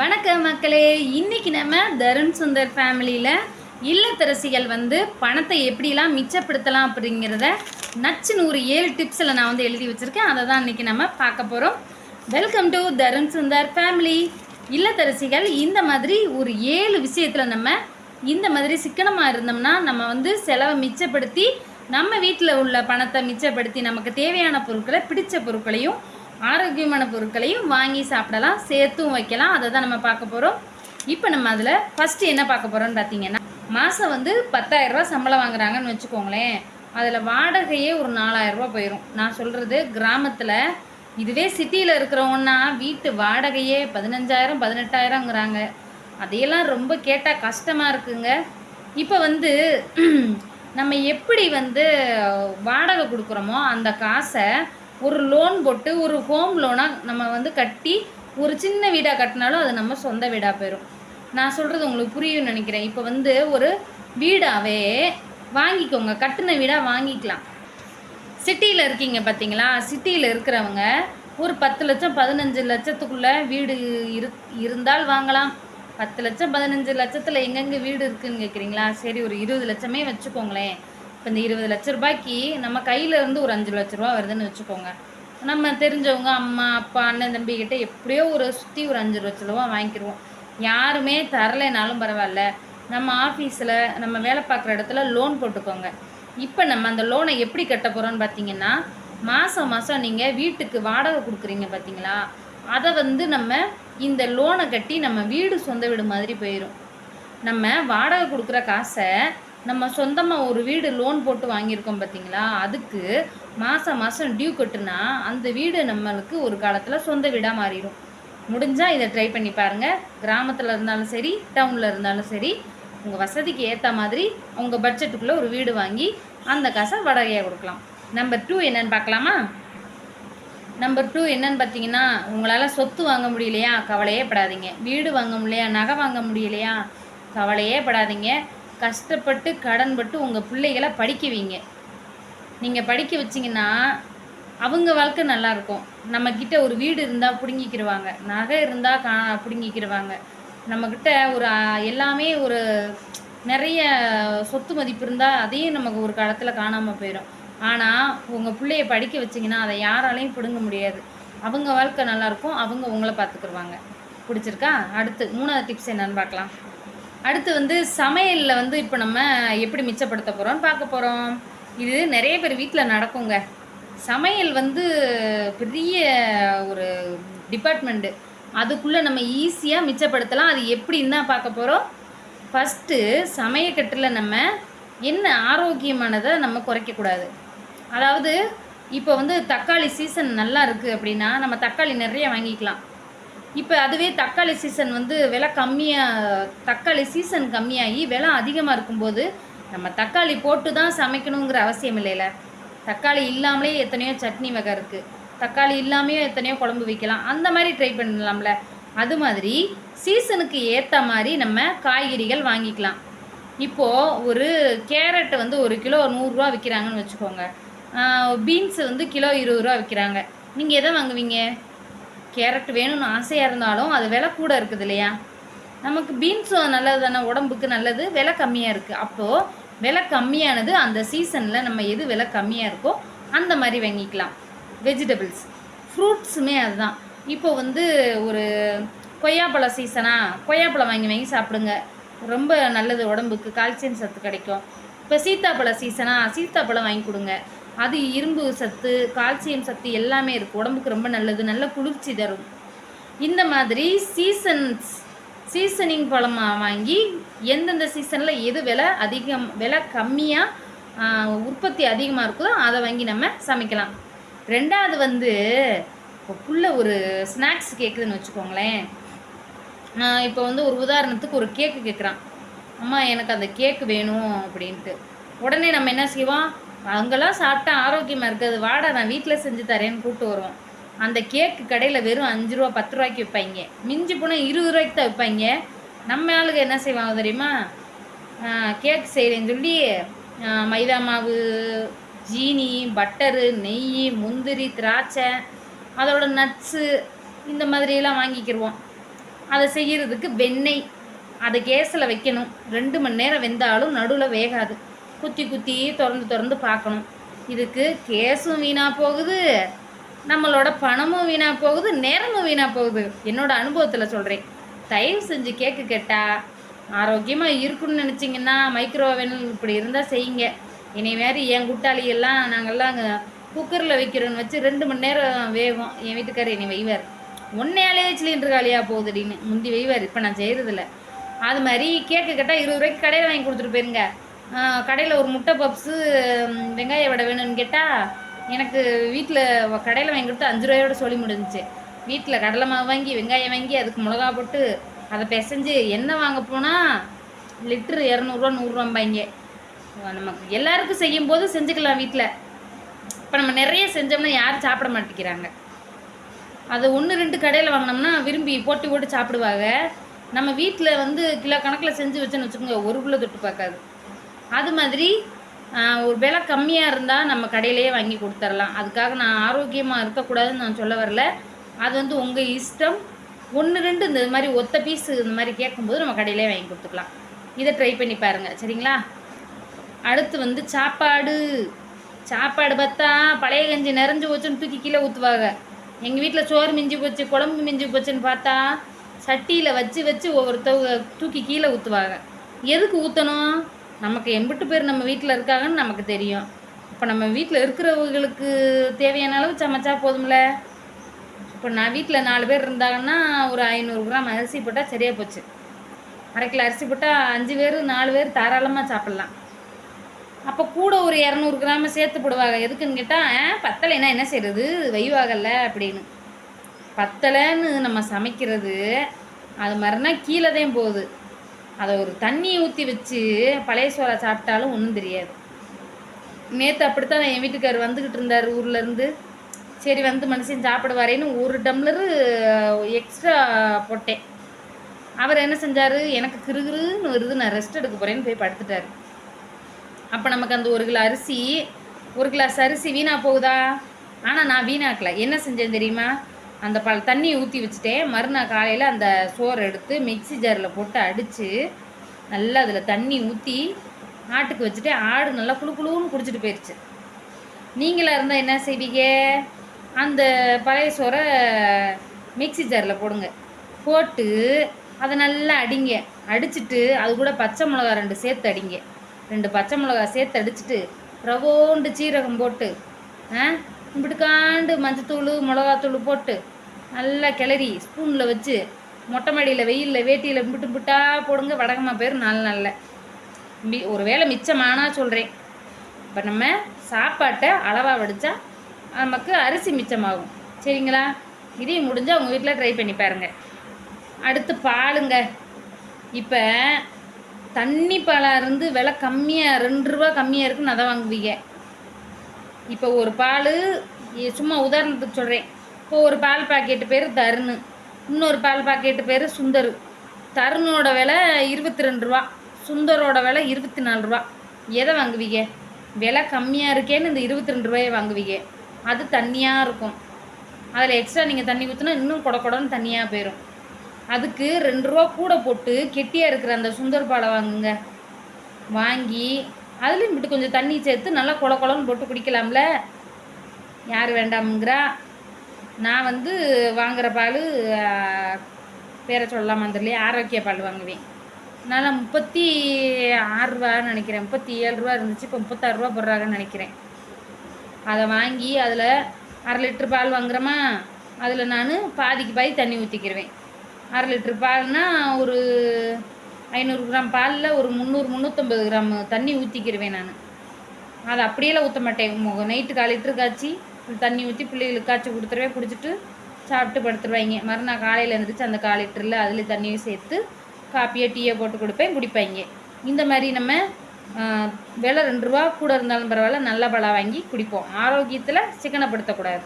வணக்கம் மக்களே. இன்னைக்கு நம்ம தருண் சுந்தர் ஃபேமிலியில் இல்லத்தரசிகள் வந்து பணத்தை எப்படிலாம் மிச்சப்படுத்தலாம் அப்படிங்கிறத நச்சு நூறு ஏழு டிப்ஸில் நான் வந்து எழுதி வச்சுருக்கேன். அதை தான் இன்றைக்கி நம்ம பார்க்க போகிறோம் welcome to Tarun Sundar family. இல்லத்தரசிகள் இந்த மாதிரி ஒரு ஏழு விஷயத்தில் நம்ம இந்த மாதிரி சிக்கனமாக இருந்தோம்னா நம்ம வந்து செலவை மிச்சப்படுத்தி நம்ம வீட்டில் உள்ள பணத்தை மிச்சப்படுத்தி நமக்கு தேவையான பொருட்களை பிடித்த பொருட்களையும் ஆரோக்கியமான பொருட்களையும் வாங்கி சாப்பிடலாம் சேர்த்தும் வைக்கலாம். அதை தான் நம்ம பார்க்க போகிறோம் இப்போ நம்ம அதில் ஃபஸ்ட்டு என்ன பார்க்க போகிறோம்னு பார்த்தீங்கன்னா மாதம் வந்து 10000 சம்பளம் வாங்குறாங்கன்னு வச்சுக்கோங்களேன். அதில் வாடகையே ஒரு நாலாயிரரூபா போயிடும் நான் சொல்கிறது கிராமத்தில் இதுவே சிட்டியில் இருக்கிறவங்கன்னா வீட்டு வாடகையே பதினஞ்சாயிரம் பதினெட்டாயிரங்கிறாங்க அதையெல்லாம் ரொம்ப கேட்டால் கஷ்டமாக இருக்குங்க. இப்போ வந்து நம்ம எப்படி வந்து வாடகை கொடுக்குறோமோ அந்த காசை ஒரு லோன் போட்டு ஒரு ஹோம் லோனாக நம்ம வந்து கட்டி ஒரு சின்ன வீடாக கட்டினாலும் அது நம்ம சொந்த வீடாக போயிடும் நான் சொல்கிறது உங்களுக்கு புரியும்னு நினைக்கிறேன். இப்போ வந்து ஒரு வீடாகவே வாங்கிக்கோங்க. கட்டின வீடாக வாங்கிக்கலாம். சிட்டியில் இருக்கீங்க பார்த்தீங்களா சிட்டியில் இருக்கிறவங்க ஒரு பத்து லட்சம் பதினஞ்சு லட்சத்துக்குள்ளே வீடு இரு இருந்தால் வாங்கலாம். பத்து லட்சம் பதினஞ்சு லட்சத்தில் எங்கெங்கே வீடு இருக்குதுன்னு கேட்குறீங்களா சரி ஒரு இருபது லட்சமே வச்சுக்கோங்களேன். இப்போ இந்த இருபது லட்ச ரூபாய்க்கு நம்ம கையில் இருந்து ஒரு அஞ்சு லட்ச ரூபா வருதுன்னு வச்சுக்கோங்க. நம்ம தெரிஞ்சவங்க அம்மா அப்பா அண்ணன் தம்பி கிட்ட எப்படியோ ஒரு சுற்றி ஒரு அஞ்சு லட்ச ரூபா வாங்கிக்கிடுவோம் யாருமே தரலைனாலும் பரவாயில்ல. நம்ம ஆஃபீஸில் நம்ம வேலை பார்க்குற இடத்துல லோன் போட்டுக்கோங்க. இப்போ நம்ம அந்த லோனை எப்படி கட்ட போகிறோம்னு பார்த்தீங்கன்னா மாதம் மாதம் நீங்கள் வீட்டுக்கு வாடகை கொடுக்குறீங்க பார்த்தீங்களா அதை வந்து நம்ம இந்த லோனை கட்டி நம்ம வீடு சொந்த வீடு மாதிரி போயிடும் நம்ம வாடகை கொடுக்குற காசை நம்ம சொந்தமாக ஒரு வீடு லோன் போட்டு வாங்கியிருக்கோம் பார்த்தீங்களா? அதுக்கு மாதம் மாதம் டியூ கட்டுனா அந்த வீடு நம்மளுக்கு ஒரு காலத்தில் சொந்த வீடாக மாறிடும். முடிஞ்சால் இதை ட்ரை பண்ணி பாருங்கள் கிராமத்தில் இருந்தாலும் சரி டவுனில் இருந்தாலும் சரி உங்கள் வசதிக்கு ஏற்ற மாதிரி உங்கள் பட்ஜெட்டுக்குள்ளே ஒரு வீடு வாங்கி அந்த காசை வாடகையாக கொடுக்கலாம். நம்பர் டூ என்னன்னு பார்க்கலாமா? நம்பர் டூ என்னன்னு பார்த்தீங்கன்னா உங்களால் சொத்து வாங்க முடியலையா? கவலையே படாதீங்க. வீடு வாங்க முடியலையா? நகை வாங்க முடியலையா? கவலையே படாதீங்க. கஷ்டப்பட்டு கடன்பட்டு உங்கள் பிள்ளைகளை படிக்க வைங்க. நீங்கள் படிக்க வச்சிங்கன்னா அவங்க வாழ்க்கை நல்லா இருக்கும். நம்மக்கிட்ட ஒரு வீடு இருந்தால் பிடுங்கிக்கிடுவாங்க நகை இருந்தால் கா பிடுங்கிக்கிடுவாங்க நம்மக்கிட்ட ஒரு எல்லாமே ஒரு நிறைய சொத்து மதிப்பு இருந்தால் அதையும் நமக்கு ஒரு காலத்தில் காணாமல் போயிடும் ஆனால் உங்கள் பிள்ளைய படிக்க வச்சிங்கன்னா அதை யாராலையும் பிடுங்க முடியாது. அவங்க வாழ்க்கை நல்லாயிருக்கும் அவங்க உங்களை பார்த்துக்குருவாங்க பிடிச்சிருக்கா? அடுத்து மூணாவது டிப்ஸ் என்னன்னு பார்க்கலாம் அடுத்து வந்து சமையலில் வந்து இப்போ நம்ம எப்படி மிச்சப்படுத்த போகிறோம்னு பார்க்க போகிறோம் இது நிறைய பேர் வீட்டில் நடக்குங்க. சமையல் வந்து பெரிய ஒரு டிபார்ட்மெண்ட்டு அதுக்குள்ளே நம்ம ஈஸியாக மிச்சப்படுத்தலாம். அது எப்படின்னு தான் பார்க்க போகிறோம் ஃபஸ்ட்டு சமையக்கட்டில் நம்ம என்ன ஆரோக்கியமானதை நம்ம குறைக்கக்கூடாது அதாவது இப்போ வந்து தக்காளி சீசன் நல்லா இருக்குது அப்படின்னா நம்ம தக்காளி நிறைய வாங்கிக்கலாம். இப்போ அதுவே தக்காளி சீசன் வந்து விலை கம்மியாக தக்காளி சீசன் கம்மியாகி விலை அதிகமாக இருக்கும்போது நம்ம தக்காளி போட்டு தான் சமைக்கணுங்கிற அவசியம் இல்லைல்ல தக்காளி இல்லாமலே எத்தனையோ சட்னி வகை இருக்குது தக்காளி இல்லாமையோ எத்தனையோ குழம்பு வைக்கலாம். அந்த மாதிரி ட்ரை பண்ணலாம்ல. அது மாதிரி சீசனுக்கு ஏற்ற மாதிரி நம்ம காய்கறிகள் வாங்கிக்கலாம். இப்போது ஒரு கேரட் வந்து ஒரு கிலோ நூறுரூவா விற்கிறாங்கன்னு வச்சுக்கோங்க. பீன்ஸ் வந்து கிலோ இருபது ரூபா விற்கிறாங்க நீங்கள் எதை வாங்குவீங்க? கேரட் வேணும்னு ஆசையாக இருந்தாலும் அது விலை கூட இருக்குது இல்லையா? நமக்கு பீன்ஸும் நல்லது தானே உடம்புக்கு நல்லது விலை கம்மியாக இருக்குது அப்போது விலை கம்மியானது அந்த சீசனில் நம்ம எது விலை கம்மியாக இருக்கோ அந்த மாதிரி வாங்கிக்கலாம். வெஜிடபிள்ஸ் ஃப்ரூட்ஸுமே அதுதான். இப்போ வந்து ஒரு கொய்யாப்பழ சீசனா கொய்யாப்பழம் வாங்கி வாங்கி சாப்பிடுங்க. ரொம்ப நல்லது உடம்புக்கு கால்சியம் சத்து கிடைக்கும். இப்போ சீத்தாப்பழ சீசனா சீத்தாப்பழம் வாங்கி கொடுங்க. அது இரும்பு சத்து கால்சியம் சத்து எல்லாமே இருக்குது உடம்புக்கு ரொம்ப நல்லது. நல்ல குளிர்ச்சி தரும். இந்த மாதிரி சீசன்ஸ் சீசனிங் பழமாக வாங்கி எந்தெந்த சீசனில் எது விலை அதிகம் விலை கம்மியாக உற்பத்தி அதிகமாக இருக்குதோ அதை வாங்கி நம்ம சமைக்கலாம். ரெண்டாவது வந்து இப்போ ஒரு ஸ்நாக்ஸ் கேட்குதுன்னு வச்சுக்கோங்களேன். இப்போ வந்து ஒரு உதாரணத்துக்கு ஒரு கேக்கு கேட்குறான் அம்மா எனக்கு அந்த கேக்கு வேணும் அப்படின்ட்டு. உடனே நம்ம என்ன செய்வோம்? அங்கெல்லாம் சாப்பிட்டா ஆரோக்கியமாக இருக்காது. வாடா நான் வீட்டில் செஞ்சு தரேன்னு கூப்பிட்டு வருவோம். அந்த கேக்கு கடையில் வெறும் அஞ்சு ரூபா பத்து ரூபாய்க்கு விற்பாங்க மிஞ்சி போனால் இருபது ரூபாய்க்கு தான் விற்பாங்க நம்ம ஆளுங்க என்ன செய்வாங்க தெரியுமா? கேக் செய்கிறேன்னு சொல்லி மைதா மாவு ஜீனி பட்டரு நெய் முந்திரி திராட்சை அதோட நட்ஸு இந்த மாதிரியெல்லாம் வாங்கிக்கிடுவோம் அதை செய்கிறதுக்கு வெண்ணெய் அதை கேஸில் வைக்கணும். ரெண்டு மணி நேரம் வெந்தாலும் நடுவில் வேகாது. குத்தி குத்தி திறந்து திறந்து பார்க்கணும். இதுக்கு கேஸும் வீணாக போகுது நம்மளோட பணமும் வீணாக போகுது நேரமும் வீணாக போகுது. என்னோட அனுபவத்தில் சொல்கிறேன் தயவு செஞ்சு கேக்கு கேட்டால் ஆரோக்கியமாக இருக்குன்னு நினச்சிங்கன்னா மைக்ரோவேவன் இப்படி இருந்தால் செய்யுங்க. இனி வேறு என் குட்டாளி எல்லாம் நாங்கள்லாம் அங்கே குக்கரில் வைக்கிறோன்னு வச்சு ரெண்டு மணி நேரம் வேகும். என் வீட்டுக்காரர் என்னை வைவார். ஒன்னையாலே சிலிண்டர் காலியாக போகுதுடின்னு முந்தி வைவார். இப்போ நான் செய்கிறதில்ல அது மாதிரி கேக்கு கேட்டால் இருபது ரூபாய்க்கு கடையில் வாங்கி கொடுத்துட்டு போயிருங்க. கடையில் ஒரு முட்டை பப்ஸு வெங்காய வடை வேணும்னு கேட்டால் எனக்கு வீட்டில் கடையில் வாங்கி கொடுத்து அஞ்சு ரூபாயோட சொல்லி முடிஞ்சிச்சு. வீட்டில் கடலை மாவு வாங்கி வெங்காயம் வாங்கி அதுக்கு மிளகா போட்டு அதை பிசைஞ்சு எண்ணெய் வாங்க போனால் லிட்ரு இரநூறுவா நூறுரூவாம்பாங்க நமக்கு எல்லாருக்கும் செய்யும் போது செஞ்சுக்கலாம் வீட்டில் இப்போ நம்ம நிறைய செஞ்சோம்னா யாரும் சாப்பிட மாட்டேங்கிறாங்க. அது ஒன்று ரெண்டு கடையில் வாங்கினோம்னா விரும்பி போட்டி போட்டு சாப்பிடுவாங்க. நம்ம வீட்டில் வந்து கிலோ கணக்கில் செஞ்சு வச்சோன்னு வச்சுக்கோங்க ஒரு கிலோ தொட்டு பார்க்காது. அது மாதிரி ஒரு விலை கம்மியாக இருந்தால் நம்ம கடையிலேயே வாங்கி கொடுத்துர்லாம். அதுக்காக நான் ஆரோக்கியமாக இருக்கக்கூடாதுன்னு நான் சொல்ல வரல. அது வந்து உங்கள் இஷ்டம். ஒன்று ரெண்டு இந்த மாதிரி ஒத்த பீஸ் இந்த மாதிரி கேட்கும்போது நம்ம கடையிலே வாங்கி கொடுத்துக்கலாம். இதை ட்ரை பண்ணி பாருங்கள் சரிங்களா? அடுத்து வந்து சாப்பாடு. சாப்பாடு பார்த்தா பழைய கஞ்சி நிறைஞ்சு போச்சுன்னு தூக்கி கீழே ஊற்றுவாங்க எங்கள் வீட்டில் சோறு மிஞ்சி போச்சு குழம்பு மிஞ்சி போச்சுன்னு பார்த்தா சட்டியில் வச்சு வச்சு ஒவ்வொருத்தவங்க தூக்கி கீழே ஊற்றுவாங்க எதுக்கு ஊற்றணும் நமக்கு எம்பிட்டு பேர் நம்ம வீட்டில் இருக்காங்கன்னு நமக்கு தெரியும். இப்போ நம்ம வீட்டில் இருக்கிறவங்களுக்கு தேவையான அளவு சமைச்சா போதும்ல? இப்போ நான் வீட்டில் நாலு பேர் இருந்தாங்கன்னா ஒரு ஐநூறு கிராம் அரிசி போட்டால் சரியாக போச்சு. அரை கிலோ அரிசி போட்டால் அஞ்சு பேர் நாலு பேர் தாராளமாக சாப்பிட்லாம். அப்போ கூட ஒரு இரநூறு கிராம் சேர்த்து போடுவாங்க. எதுக்குன்னு கேட்டால் பத்தலைன்னா என்ன செய்கிறது வைவாகல்ல அப்படின்னு. பத்தலைன்னு நம்ம சமைக்கிறது அது மாதிரினா கீழே தான் போகுது. அதை ஒரு தண்ணியை ஊற்றி வச்சு பழைய சோளை சாப்பிட்டாலும் ஒன்றும் தெரியாது. நேற்று அப்படித்தான் என் வீட்டுக்காரர் வந்துக்கிட்டு இருந்தார் ஊர்லேருந்து சரி வந்து மனுஷன் சாப்பிடுவாரேன்னு ஒரு டம்ளரு எக்ஸ்ட்ரா போட்டேன். அவர் என்ன செஞ்சார்? எனக்கு கிருகிருன்னு வருது நான் ரெஸ்ட் எடுக்க போகிறேன்னு போய் படுத்துட்டார். அப்போ நமக்கு அந்த ஒரு கிலோ அரிசி ஒரு கிளாஸ் அரிசி வீணாக போகுதா? ஆனால் நான் வீணாக்கல. என்ன செஞ்சேன் தெரியுமா? அந்த ப தண்ணியை ஊற்றி வச்சுட்டேன். மறுநாள் காலையில் அந்த சோறு எடுத்து மிக்ஸி ஜாரில் போட்டு அடித்து நல்லா அதில் தண்ணி ஊற்றி ஆட்டுக்கு வச்சுட்டு ஆடு நல்லா குளு குளுன்னு குடிச்சிட்டு போயிடுச்சு நீங்களாக இருந்தால் என்ன செய்வீங்க? அந்த பழைய சோறை மிக்ஸி ஜாரில் போடுங்க. போட்டு அதை நல்லா அடிங்க. அடிச்சிட்டு அது கூட பச்சை மிளகா ரெண்டு சேர்த்து அடிங்க. ரெண்டு பச்சை மிளகா சேர்த்து அடிச்சிட்டு ரவோண்டு சீரகம் போட்டு ஆ இப்படிக்காண்டு மஞ்சத்தூள் மிளகாத்தூள் போட்டு நல்லா கிளறி ஸ்பூனில் வச்சு மொட்டை மாடியில் வெயிலில் வேட்டியில் இம்பிட்டு இம்பிட்டா போடுங்க. வடகமா பேர் நாலு நாளில். மி ஒரு வேளை மிச்சமானா சொல்கிறேன் இப்போ நம்ம சாப்பாட்டை அளவாக வடித்தா நமக்கு அரிசி மிச்சமாகும். சரிங்களா? இதையும் முடிஞ்சால் உங்கள் வீட்டில் ட்ரை பண்ணி பாருங்கள் அடுத்து பாலுங்க. இப்போ தண்ணி பாலாக இருந்து விலை கம்மியாக ரெண்டு ரூபா கம்மியாக இருக்குன்னு அதை வாங்குவீங்க. இப்போ ஒரு பால் சும்மா உதாரணத்துக்கு சொல்கிறேன் இப்போ ஒரு பால் பாக்கெட்டு பேர் தருணு. இன்னொரு பால் பாக்கெட்டு பேர் சுந்தர். தருணோட விலை இருபத்தி ரெண்டு ரூபா. சுந்தரோட விலை இருபத்தி நாலு ரூபா. எதை வாங்குவீங்க? விலை கம்மியாக இருக்கேன்னு இந்த இருபத்தி ரெண்டு ரூபாயை வாங்குவீங்க. அது தண்ணியாக இருக்கும். அதில் எக்ஸ்ட்ரா நீங்கள் தண்ணி ஊற்றினா இன்னும் கொட கொடன்னு தண்ணியாக போயிடும் அதுக்கு ரெண்டு ரூபா கூட போட்டு கெட்டியாக இருக்கிற அந்த சுந்தர் பாலை வாங்குங்க. வாங்கி அதுலேயும் விட்டு கொஞ்சம் தண்ணி சேர்த்து நல்லா கொல கொலன்னு போட்டு குடிக்கலாம்ல? யார் வேண்டாமுங்கிறா? நான் வந்து வாங்குகிற பால் பேரை சொல்லலாம் தெரியல ஆரோக்கிய பால் வாங்குவேன். நல்லா முப்பத்தி ஆறு ரூபான்னு நினைக்கிறேன். முப்பத்தி ஏழு ரூபா இருந்துச்சு. இப்போ முப்பத்தாறு ரூபா போடுறாங்கன்னு நினைக்கிறேன். அதை வாங்கி அதில் அரை லிட்ரு பால் வாங்குறோமா? அதில் நான் பாதிக்கு பாதி தண்ணி ஊற்றிக்கிடுவேன் அரை லிட்ரு பால்னால் ஒரு ஐநூறு கிராம் பாலில் ஒரு முந்நூறு முந்நூற்றம்பது கிராம் தண்ணி ஊற்றிக்கிடுவேன் நான். அதை அப்படியெல்லாம் ஊற்ற மாட்டேன். நைட்டு கால் லிட்டரு காய்ச்சி தண்ணி ஊற்றி பிள்ளைகளுக்கு காய்ச்சி கொடுத்துருவே குடிச்சிட்டு சாப்பிட்டு படுத்துருவாங்க. மறுநாள் காலையில் எழுந்திரிச்சு அந்த கால் லிட்டரில் அதில் தண்ணியும் சேர்த்து காப்பியோ டீயோ போட்டு கொடுப்பேன் குடிப்பாங்க. இந்த மாதிரி நம்ம விலை ரெண்டு ரூபா கூட இருந்தாலும் பரவாயில்ல நல்ல பழம் வாங்கி குடிப்போம். ஆரோக்கியத்தில் சிக்கனப்படுத்தக்கூடாது.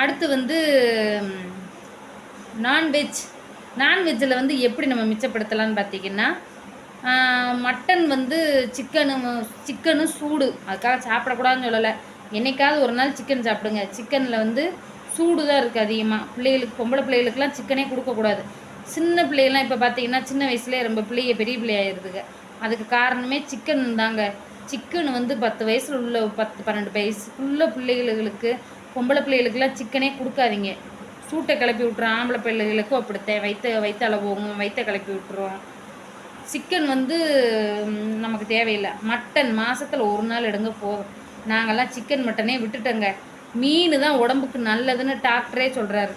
அடுத்து வந்து நான்வெஜ் நான்வெஜ்ஜில் வந்து எப்படி நம்ம மிச்சப்படுத்தலாம்னு பார்த்திங்கன்னா மட்டன் வந்து சிக்கனு சிக்கனு சூடு. அதுக்காக சாப்பிடக்கூடாதுன்னு சொல்லலை. என்னைக்காவது ஒரு நாள் சிக்கன் சாப்பிடுங்க. சிக்கனில் வந்து சூடு தான் இருக்குது அதிகமாக பிள்ளைகளுக்கு பொம்பளை பிள்ளைகளுக்குலாம் சிக்கனே கொடுக்கக்கூடாது சின்ன பிள்ளைகள்லாம் இப்போ பார்த்தீங்கன்னா சின்ன வயசுலேயே ரொம்ப பிள்ளைய பெரிய பிள்ளையாயிருதுங்க அதுக்கு காரணமே சிக்கன் தாங்க. சிக்கன் வந்து பத்து வயசில் உள்ள பத்து பன்னெண்டு வயசுக்குள்ள பிள்ளைகளுக்கு பொம்பளை பிள்ளைகளுக்குலாம் சிக்கனே கொடுக்காதீங்க. சூட்டை கிளப்பி விட்றோம் ஆம்பளை பிள்ளைகளுக்கும் அப்படித்தேன் வைத்த வைத்தால போகும் வைத்த கிளப்பி விட்டுருவோம் சிக்கன் வந்து நமக்கு தேவையில்லை. மட்டன் மாதத்தில் ஒரு நாள் எடுங்க போதும். நாங்கள்லாம் சிக்கன் மட்டனே விட்டுட்டோங்க. மீன் தான் உடம்புக்கு நல்லதுன்னு டாக்டரே சொல்கிறாரு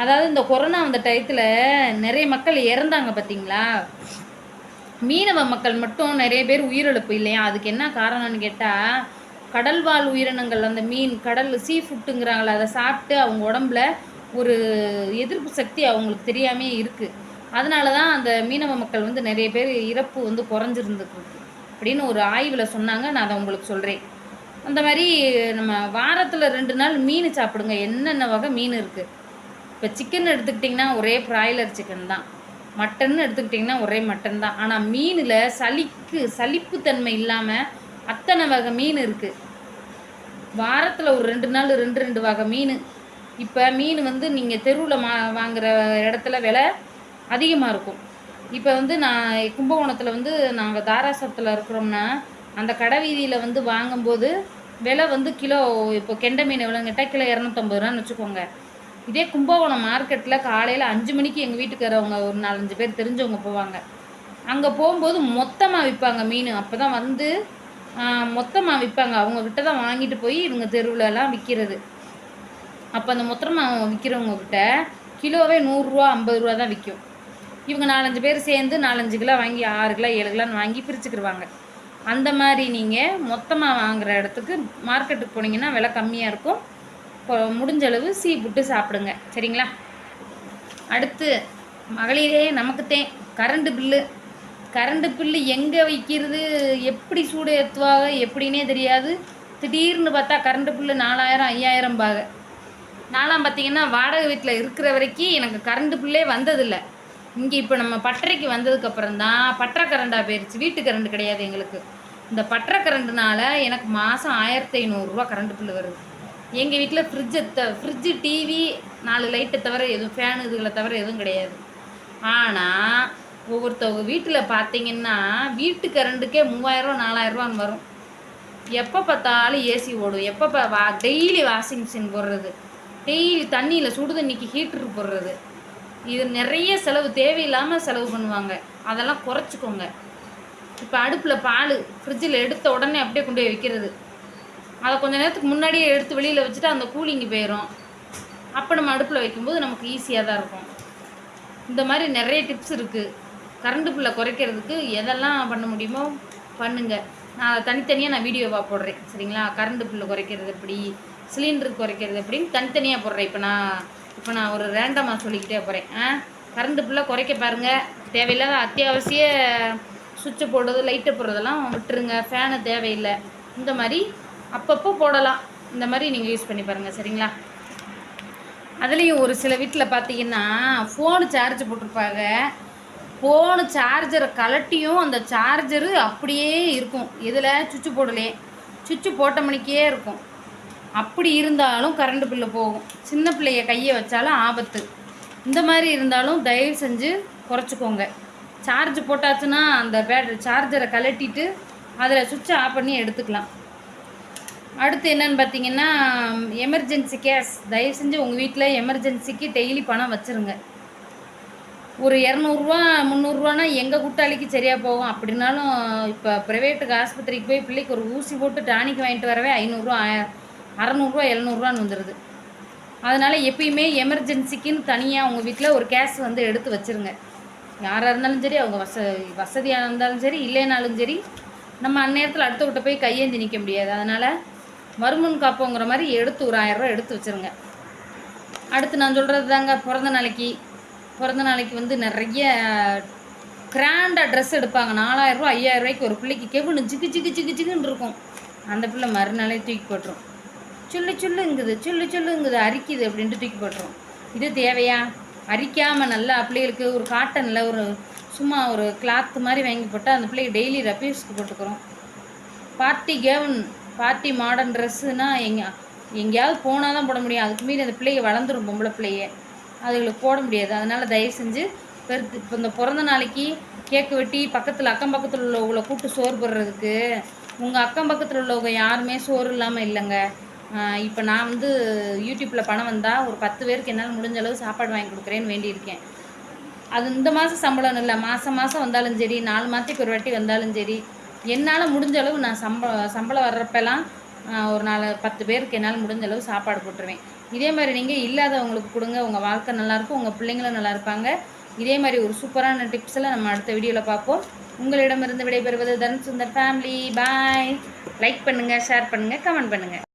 அதாவது இந்த கொரோனா வந்த டயத்தில் நிறைய மக்கள் இறந்தாங்க பார்த்தீங்களா மீனவ மக்கள் மட்டும் நிறைய பேர் உயிரிழப்பு இல்லையா? அதுக்கு என்ன காரணம்னு கேட்டால் கடல்வாழ் உயிரினங்கள் அந்த மீன் கடல் சீ ஃபுட்டுங்கிறாங்களே அதை சாப்பிட்டு அவங்க உடம்புல ஒரு எதிர்ப்பு சக்தி அவங்களுக்கு தெரியாமே இருக்குது அதனால தான் அந்த மீனவ மக்கள் வந்து நிறைய பேர் இறப்பு வந்து குறைஞ்சிருந்துருக்கு. அப்படின்னு ஒரு ஆய்வில் சொன்னாங்க. நான் அதை உங்களுக்கு சொல்கிறேன் அந்த மாதிரி நம்ம வாரத்தில் ரெண்டு நாள் மீன் சாப்பிடுங்க. என்னென்ன வகை மீன் இருக்குது இப்போ சிக்கன் எடுத்துக்கிட்டிங்கன்னா ஒரே ப்ராய்லர் சிக்கன் தான். மட்டன் எடுத்துக்கிட்டிங்கன்னா ஒரே மட்டன் தான். ஆனால் மீனில் சளிக்கு சளிப்புத்தன்மை இல்லாமல் அத்தனை வகை மீன் இருக்குது வாரத்தில் ஒரு ரெண்டு நாள் ரெண்டு ரெண்டு வகை மீன். இப்போ மீன் வந்து நீங்கள் தெருவில் மா வாங்குகிற இடத்துல விலை அதிகமாக இருக்கும். இப்போ வந்து நான் கும்பகோணத்தில் வந்து நாங்கள் தாராசத்தில் இருக்கிறோம்னா அந்த கடை வீதியில் வந்து வாங்கும்போது விலை வந்து கிலோ இப்போ கெண்டை மீன் எவ்வளோன்னு கேட்டால் கிலோ இரநூத்தம்பது ரூபான்னு வச்சுக்கோங்க. இதே கும்பகோணம் மார்க்கெட்டில் காலையில் அஞ்சு மணிக்கு எங்கள் வீட்டுக்காரவங்க ஒரு நாலஞ்சு பேர் தெரிஞ்சவங்க போவாங்க. அங்கே போகும்போது மொத்தமாக விற்பாங்க மீன். அப்போ தான் வந்து மொத்தமாக விற்பாங்க. அவங்கக்கிட்ட தான் வாங்கிட்டு போய் இவங்க தெருவுலலாம் விற்கிறது அப்போ அந்த மொத்தமாக விற்கிறவங்கக்கிட்ட கிலோவே நூறுரூவா ஐம்பது ரூபா தான் விற்கும் இவங்க நாலஞ்சு பேர் சேர்ந்து நாலஞ்சு கிலோ வாங்கி ஆறு கிலோ ஏழு கிலோன்னு வாங்கி பிரிச்சுக்கிடுவாங்க அந்த மாதிரி நீங்கள் மொத்தமாக வாங்குகிற இடத்துக்கு மார்க்கெட்டுக்கு போனீங்கன்னா விலை கம்மியாக இருக்கும். இப்போ முடிஞ்சளவு சீ புட்டு சாப்பிடுங்க. சரிங்களா? அடுத்து மகளிரே நமக்குத்தேன் கரண்ட்டு பில்லு கரண்ட்டு பில்லு எங்கே வைக்கிறது? எப்படி சூடு ஏற்றுவாங்க எப்படின்னே தெரியாது. திடீர்னு பார்த்தா கரண்ட்டு பில்லு நாலாயிரம் ஐயாயிரம் பாக. நான்லாம் பார்த்தீங்கன்னா வாடகை வீட்டில் இருக்கிற வரைக்கும் எனக்கு கரண்ட்டு பில்லே வந்ததில்லை. இங்கே இப்போ நம்ம பட்டறைக்கு வந்ததுக்கப்புறம் தான் பட்டறை கரண்டாக போயிடுச்சு வீட்டு கரண்ட் கிடையாது எங்களுக்கு. இந்த பட்டறை கரண்ட்னால எனக்கு மாதம் ஆயிரத்தி ஐநூறுரூவா கரண்ட் பில்லு வருது. எங்கள் வீட்டில் ஃப்ரிட்ஜை த ஃப்ரிட்ஜு டிவி நாலு லைட்டை தவிர எதுவும் ஃபேன் இதுகளை தவிர எதுவும் கிடையாது. ஆனால் ஒவ்வொருத்தவங்க வீட்டில் பார்த்தீங்கன்னா வீட்டு கரண்ட்டுக்கே மூவாயிரம் நாலாயிரரூவான்னு வரும். எப்போ பார்த்தாலும் ஏசி ஓடும். எப்போ வா டெய்லி வாஷிங் மிஷின் போடுறது. டெய்லி தண்ணியில் சுடு தண்ணிக்கு ஹீட்ரு போடுறது. இது நிறைய செலவு தேவையில்லாமல் செலவு பண்ணுவாங்க. அதெல்லாம் குறைச்சிக்கோங்க. இப்போ அடுப்பில் பால் ஃப்ரிட்ஜில் எடுத்த உடனே அப்படியே கொண்டு போய் வைக்கிறது. அதை கொஞ்ச நேரத்துக்கு முன்னாடியே எடுத்து வெளியில் வச்சுட்டு அந்த கூலிங்கு போயிடும் அப்போ நம்ம அடுப்பில் வைக்கும்போது நமக்கு ஈஸியாக தான் இருக்கும். இந்த மாதிரி நிறைய டிப்ஸ் இருக்குது கரண்ட் பில்லை குறைக்கிறதுக்கு எதெல்லாம் பண்ண முடியுமோ பண்ணுங்கள் நான் அதை தனித்தனியாக நான் வீடியோவாக போடுறேன். சரிங்களா? கரண்ட் பில்லு குறைக்கிறது எப்படி? சிலிண்டர் குறைக்கிறது எப்படின்னு தனித்தனியாக போடுறேன். இப்போ நான் இப்போ நான் ஒரு ரேண்டமாக சொல்லிக்கிட்டே போகிறேன் ஆ? கரண்ட்டு ஃபுல்லாக குறைக்க பாருங்கள் தேவையில்லாத அத்தியாவசிய சுவிட்சு போடுறது லைட்டை போடுறதெல்லாம் விட்டுருங்க. ஃபேனு தேவையில்லை. இந்த மாதிரி அப்பப்போ போடலாம். இந்த மாதிரி நீங்கள் யூஸ் பண்ணி பாருங்கள் சரிங்களா? அதுலேயும் ஒரு சில வீட்டில் பார்த்தீங்கன்னா ஃபோனு சார்ஜ் போட்டிருப்பாங்க. ஃபோனு சார்ஜரை கலட்டியும் அந்த சார்ஜரு அப்படியே இருக்கும். இதில் சுவிட்சு போடலே. சுவிட்சு போட்ட மணிக்கே இருக்கும். அப்படி இருந்தாலும் கரண்ட் பில்லு போகும். சின்ன பிள்ளைய கையை வச்சாலும் ஆபத்து. இந்த மாதிரி இருந்தாலும் தயவு செஞ்சு குறைச்சிக்கோங்க. சார்ஜ் போட்டாச்சுன்னா அந்த பேட்டரி சார்ஜரை கலட்டிட்டு அதில் சுவிட்சை ஆஃப் பண்ணி எடுத்துக்கலாம். அடுத்து என்னென்னு பார்த்தீங்கன்னா எமர்ஜென்சி கேஸ் தயவு செஞ்சு உங்கள் வீட்டில் எமர்ஜென்சிக்கு டெய்லி பணம் வச்சுருங்க. ஒரு இரநூறுவா முந்நூறுரூவானா எங்கள் கூட்டாளிக்கு சரியாக போகும். அப்படின்னாலும் இப்போ ப்ரைவேட்டுக்கு ஆஸ்பத்திரிக்கு போய் பிள்ளைக்கு ஒரு ஊசி போட்டு டானிக் வாங்கிட்டு வரவே ஐநூறுரூவா அறநூறுவா எழுநூறுவான்னு வந்துடுது அதனால் எப்பயுமே எமர்ஜென்சிக்குன்னு தனியாக உங்கள் வீட்டில் ஒரு கேஸ் வந்து எடுத்து வச்சுருங்க. யாராக இருந்தாலும் சரி அவங்க வச வசதியாக இருந்தாலும் சரி இல்லைனாலும் சரி நம்ம அந்நேரத்தில் அடுத்தவங்கிட்ட போய் கையேந்தி நிற்க முடியாது. அதனால் மறுமுன் காப்போங்கிற மாதிரி எடுத்து ஒரு ஆயிரரூவா எடுத்து வச்சுருங்க. அடுத்து நான் சொல்கிறது தாங்க பிறந்த நாளைக்கு. பிறந்த நாளைக்கு வந்து நிறைய கிராண்டாக ட்ரெஸ் எடுப்பாங்க. நாலாயிரரூவா ஐயாயிரரூவாய்க்கு ஒரு பிள்ளைக்கு கெவுன்னு ஜிகு ஜிகு ஜிக்கு ஜிகுன்னு இருக்கும். அந்த பிள்ளை மறுநாளே தூக்கி போட்டுரும். சுள்ளு சுள்ளுங்குது சுள்ளு சுள்ளுங்குது அரிக்குது அப்படின்ட்டு தூக்கி போட்டுரும். இது தேவையா? அரிக்காமல் நல்லா பிள்ளைகளுக்கு ஒரு காட்டனில் ஒரு சும்மா ஒரு கிளாத் மாதிரி வாங்கி போட்டால் அந்த பிள்ளைக்கு டெய்லி ரப்பீஸ்க்கு போட்டுக்கிறோம். பார்ட்டி கேவன் பார்ட்டி மாடர்ன் ட்ரெஸ்ஸுனால் எங்கே எங்கேயாவது போனால் தான் போட முடியும். அதுக்கு மீறி அந்த பிள்ளைய வளர்ந்துடும் பொம்பளை பிள்ளைய. அதுகளுக்கு போட முடியாது. அதனால் தயவு செஞ்சு பெருத்து இப்போ இந்த பிறந்த நாளைக்கு கேக்கு வெட்டி பக்கத்தில் அக்கம் பக்கத்தில் உள்ளவங்களை கூப்பிட்டு சோறு போடுறதுக்கு உங்கள் அக்கம் பக்கத்தில் உள்ளவங்க யாருமே சோறு இல்லாமல் இல்லைங்க. இப்போ நான் வந்து யூடியூப்பில் பணம் வந்தால் ஒரு பத்து பேருக்கு என்னால் முடிஞ்ச அளவு சாப்பாடு வாங்கி கொடுக்குறேன்னு வேண்டியிருக்கேன். அது இந்த மாதம் சம்பளம் இல்லை மாதம் மாதம் வந்தாலும் சரி நாலு மாதத்துக்கு ஒரு வாட்டி வந்தாலும் சரி என்னால் முடிஞ்ச அளவு நான் சம்ப சம்பளம் வர்றப்பெல்லாம் ஒரு நாலு பத்து பேருக்கு என்னால் முடிஞ்ச அளவு சாப்பாடு போட்டுருவேன். இதே மாதிரி நீங்கள் இல்லாதவங்களுக்கு கொடுங்க உங்கள் வாழ்க்கை நல்லாயிருக்கும் உங்கள் பிள்ளைங்களும் நல்லா இருப்பாங்க. இதே மாதிரி ஒரு சூப்பரான டிப்ஸ் எல்லாம் நம்ம அடுத்த வீடியோவில் பார்ப்போம். உங்களிடமிருந்து விடைபெறுவது தன் சுந்தர் ஃபேமிலி பாய் லைக் பண்ணுங்கள் ஷேர் பண்ணுங்கள் கமெண்ட் பண்ணுங்கள்